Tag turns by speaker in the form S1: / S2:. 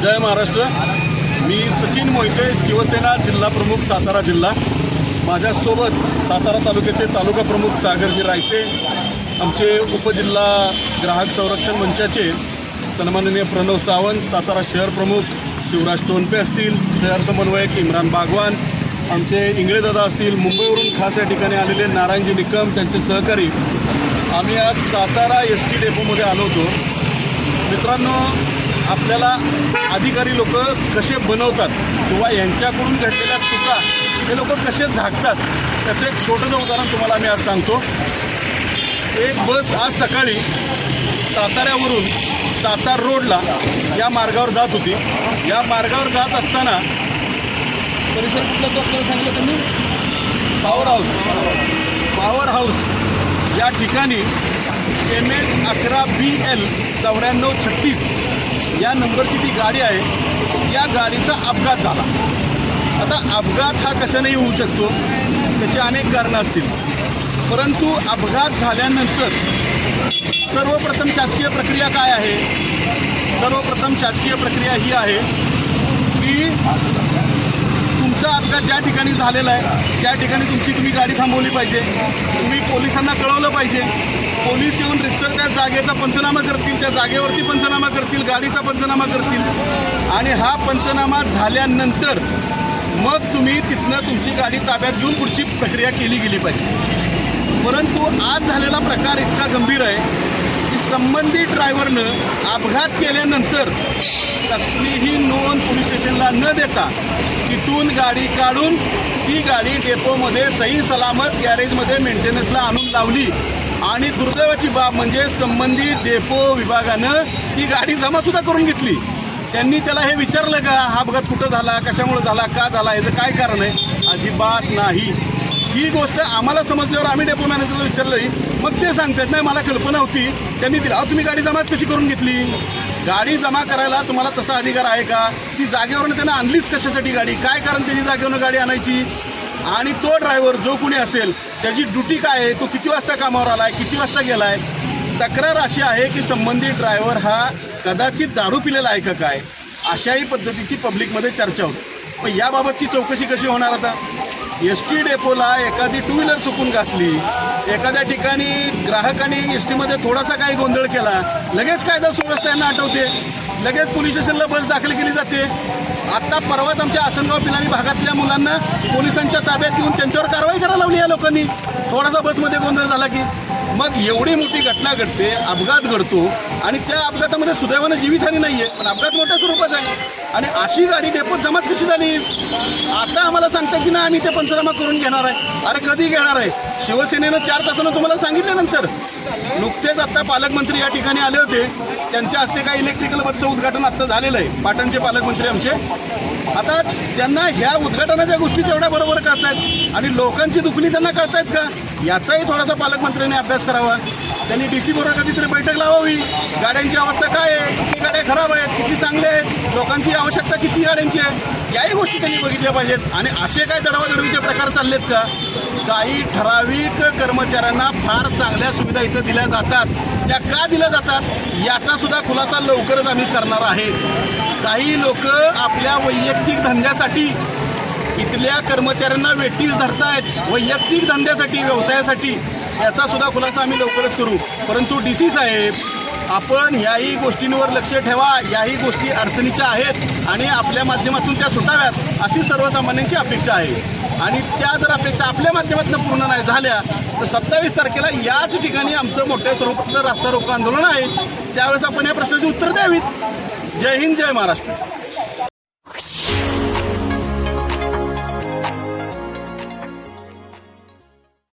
S1: जय महाराष्ट्र. मी सचिन मोहिते शिवसेना जिल्हा प्रमुख सातारा जिल्हा. माझ्यासोबत सातारा तालुक्याचे तालुका प्रमुख सागरजी रायते आमचे उपजिल्हा ग्राहक संरक्षण मंचाचे सन्माननीय प्रणव सावंत सातारा शहर प्रमुख शिवराज टोनपे असतील शहर समन्वयक इम्रान बागवान आमचे इंगळेदादा असतील मुंबईवरून खास या ठिकाणी आलेले नारायणजी निकम त्यांचे सहकारी. आम्ही आज सातारा एस टी डेपोमध्ये आलो होतो. मित्रांनो आपल्याला अधिकारी लोक कसे बनवतात किंवा यांच्याकडून घडलेल्या चुका हे लोक कसे झाकतात त्याचं एक छोटंसं उदाहरण तुम्हाला मी आज सांगतो. एक बस आज सकाळी साताऱ्यावरून सातार रोडला या मार्गावर जात होती. या मार्गावर जात असताना परिसर कुठला तो आपल्याला सांगितलं त्यांनी? पॉवर हाऊस पॉवर हाऊस या ठिकाणी एम एच अकरा बी एल चौऱ्याण्णव छत्तीस या नंबरची ती गाडी आहे या गाडीचा अपघात झाला. आता अपघात हा कशानेही होऊ शकतो त्याची अनेक कारणं असतील. परंतु अपघात झाल्यानंतर सर्वप्रथम शासकीय प्रक्रिया काय आहे? सर्वप्रथम शासकीय प्रक्रिया ही आहे की तुमचा अपघात ज्या ठिकाणी झालेला आहे त्या ठिकाणी तुमची तुम्ही गाडी थांबवली पाहिजे. तुम्ही पोलिसांना कळवलं पाहिजे. पोलीस येऊन रिक्सर त्या जागेचा पंचनामा करतील त्या जागेवरती पंचनामा करतील गाडीचा पंचनामा करतील. आणि हा पंचनामा झाल्यानंतर मग तुम्ही तिथनं तुमची गाडी ताब्यात घेऊन पुढची प्रक्रिया केली गेली पाहिजे. परंतु आज झालेला प्रकार इतका गंभीर आहे की संबंधित ड्रायव्हरनं अपघात केल्यानंतर कसलीही नोंद न देता तिथून गाडी काढून ती गाडी डेपोमध्ये सही सलामत गॅरेजमध्ये मेंटेनन्सला आणून लावली. आणि दुर्दैवाची बाब म्हणजे संबंधित डेपो विभागानं ती गाडी जमासुद्धा करून घेतली. त्यांनी त्याला हे विचारलं का हा अपघात कुठं झाला कशामुळे झाला का झाला याचं काय कारण आहे? अजिबात नाही. ही गोष्ट आम्हाला समजल्यावर आम्ही डेपो मॅनेजरला विचारलंही. मग ते सांगतात नाही मला कल्पना होती त्यांनी दिला. अहो तुम्ही गाडी जमा कशी करून घेतली? गाडी जमा करायला तुम्हाला तसा अधिकार आहे का? ती जागेवरून त्यांना आणलीच कशासाठी गाडी? काय कारण त्याची जागेवरनं गाडी आणायची? आणि तो ड्रायव्हर जो कोणी असेल त्याची ड्युटी काय आहे? तो किती वाजता कामावर आलाय? किती वाजता गेलाय? तक्रार अशी आहे की संबंधित ड्रायव्हर हा कदाचित दारू पिलेला आहे का काय? अशाही पद्धतीची पब्लिकमध्ये चर्चा होती. पण याबाबतची चौकशी कशी होणार आता? एस टी डेपोला एखादी टू व्हीलर चुकून घासली. एखाद्या ठिकाणी ग्राहकांनी एस टीमध्ये थोडासा काही गोंधळ केला. लगेच कायदा सुव्यवस्था यांना आठवते. लगेच पोलीस स्टेशनला बस दाखल केली जाते. आत्ता परवाच आमच्या आसनगाव पिलानी भागातल्या मुलांना पोलिसांच्या ताब्यात घेऊन त्यांच्यावर कारवाई करायला लावली या लोकांनी. थोडासा बसमध्ये गोंधळ झाला की. मग एवढी मोठी घटना घडते अपघात घडतो आणि त्या अपघातामध्ये सुदैवानं जीवितहानी नाही आहे पण अपघात मोठ्या स्वरूपात आहे. आणि अशी गाडी डेपोत जमाच कशी झाली? आता आम्हाला सांगतात की ना आम्ही ते पंचनामा करून घेणार आहे. अरे कधी घेणार आहे? शिवसेनेनं चार तासानं तुम्हाला सांगितल्यानंतर. नुकतेच आता पालकमंत्री या ठिकाणी आले होते. त्यांच्या हस्ते काही इलेक्ट्रिकल बसचं उद्घाटन आता झालेलं आहे. पाटणचे पालकमंत्री आमचे. आता त्यांना ह्या उद्घाटनाच्या गोष्टी तेवढ्या बरोबर कळतायत. आणि लोकांची दुखणी त्यांना कळतायत का? याचाही थोडासा पालकमंत्र्यांनी अभ्यास करावा. त्यांनी डी सी बरोबर कधीतरी बैठक लावावी. गाड्यांची अवस्था काय आहे? किती गाड्या खराब आहेत? किती चांगले आहेत? लोकांची आवश्यकता किती गाड्यांची आहे? याही गोष्टी त्यांनी बघितल्या पाहिजेत. आणि असे काय दडवादडवीचे प्रकार चाललेत का? काही ठराविक कर्मचाऱ्यांना फार चांगल्या सुविधा इथं दिल्या जातात. त्या का दिल्या जातात? याचा सुद्धा खुलासा लवकरच आम्ही करणार आहे. काही लोक आपल्या वैयक्तिक धंद्यासाठी इथल्या कर्मचाऱ्यांना वेटीस धरतायत. वैयक्तिक धंद्यासाठी व्यवसायासाठी. याचा सुद्धा खुलासा आम्ही लवकरच करू. परंतु डी सी साहेब आपण याही गोष्टींवर लक्ष ठेवा याही गोष्टी अडचणीच्या आहेत आणि आपल्या माध्यमातून त्या सुटाव्यात अशी सर्वसामान्यांची अपेक्षा आहे. आणि त्या जर अपेक्षा आपल्या माध्यमातून पूर्ण नाही झाल्या तर सत्तावीस तारखेला याच ठिकाणी आमचं मोठ्या स्वरूपातलं रास्ता रोको आंदोलन आहे. त्यावेळेस आपण या प्रश्नाची उत्तर द्यावीत. जय हिंद जय महाराष्ट्र.